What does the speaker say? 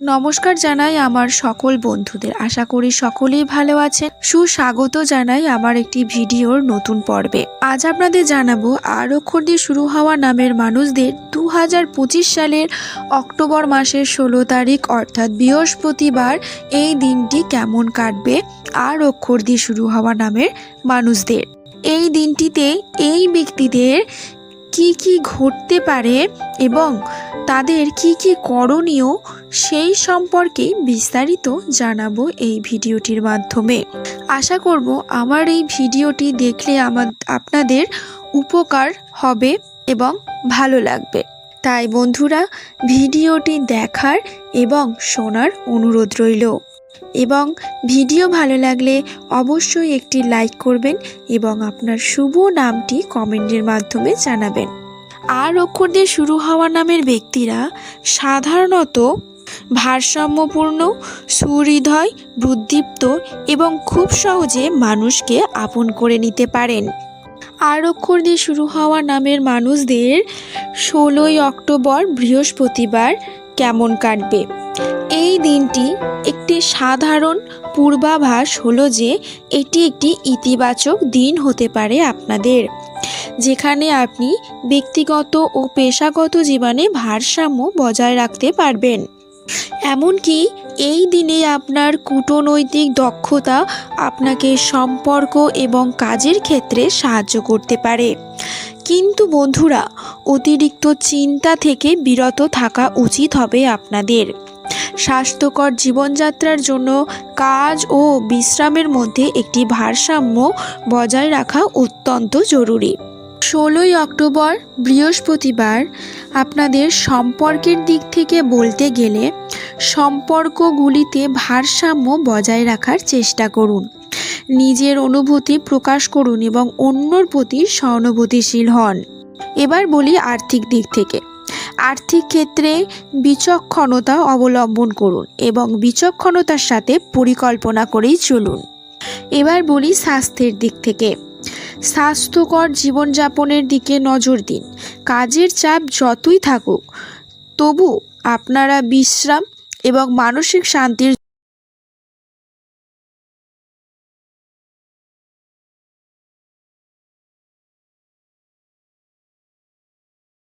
নমস্কার জানাই আমার সকল বন্ধুদের। আশা করি সকলেই ভালো আছেন। সুস্বাগত জানাই আমার একটি ভিডিওর নতুন পর্বে। আজ আপনাদের জানাব আর দিয়ে শুরু হওয়া নামের মানুষদের দু হাজার পঁচিশ সালের অক্টোবর মাসের ষোলো তারিখ, অর্থাৎ বৃহস্পতিবার, এই দিনটি কেমন কাটবে আর অক্ষর দিয়ে শুরু হওয়া নামের মানুষদের। এই দিনটিতে এই ব্যক্তিদের কি কি ঘটতে পারে এবং তাদের কি কি করণীয় সেই সম্পর্কে বিস্তারিত জানাব এই ভিডিওটির মাধ্যমে। আশা করব আমার এই ভিডিওটি দেখলে আমার, আপনাদের উপকার হবে এবং ভালো লাগবে। তাই বন্ধুরা, ভিডিওটি দেখার এবং শোনার অনুরোধ রইল। এবং ভিডিও ভালো লাগলে অবশ্যই একটি লাইক করবেন এবং আপনার শুভ নামটি কমেন্টের মাধ্যমে জানাবেন। আর অক্ষর দিয়ে শুরু হওয়া নামের ব্যক্তিরা সাধারণত ভারসাম্যপূর্ণ, সুহৃদয় বুদ্ধিপ্ত এবং খুব সহজে মানুষকে আপন করে নিতে পারেন। আর অক্ষর দিয়ে শুরু হওয়া নামের মানুষদের ষোলোই অক্টোবর বৃহস্পতিবার কেমন কাটবে? এই দিনটি একটি সাধারণ পূর্বাভাস হলো যে এটি একটি ইতিবাচক দিন হতে পারে আপনাদের, যেখানে আপনি ব্যক্তিগত ও পেশাগত জীবনে ভারসাম্য বজায় রাখতে পারবেন। এমনকি এই দিনে আপনার কূটনৈতিক দক্ষতা আপনাকে সম্পর্ক এবং কাজের ক্ষেত্রে সাহায্য করতে পারে। কিন্তু বন্ধুরা, অতিরিক্ত চিন্তা থেকে বিরত থাকা উচিত হবে আপনাদের। স্বাস্থ্যকর জীবনযাত্রার জন্য কাজ ও বিশ্রামের মধ্যে একটি ভারসাম্য বজায় রাখা অত্যন্ত জরুরি। ষোলোই অক্টোবর, বৃহস্পতিবার, আপনাদের সম্পর্কের দিক থেকে বলতে গেলে সম্পর্কগুলিতে ভারসাম্য বজায় রাখার চেষ্টা করুন। নিজের অনুভূতি প্রকাশ করুন এবং অন্যর প্রতি সহানুভূতিশীল হন। এবার বলি আর্থিক দিক থেকে। আর্থিক ক্ষেত্রে বিচক্ষণতা অবলম্বন করুন এবং বিচক্ষণতার সাথে পরিকল্পনা করেই চলুন। এবার বলি স্বাস্থ্যের দিক থেকে। স্বাস্থ্যকর জীবনযাপনের দিকে নজর দিন। কাজের চাপ যতই থাকুক, তবু আপনারা বিশ্রাম এবং মানসিক শান্তির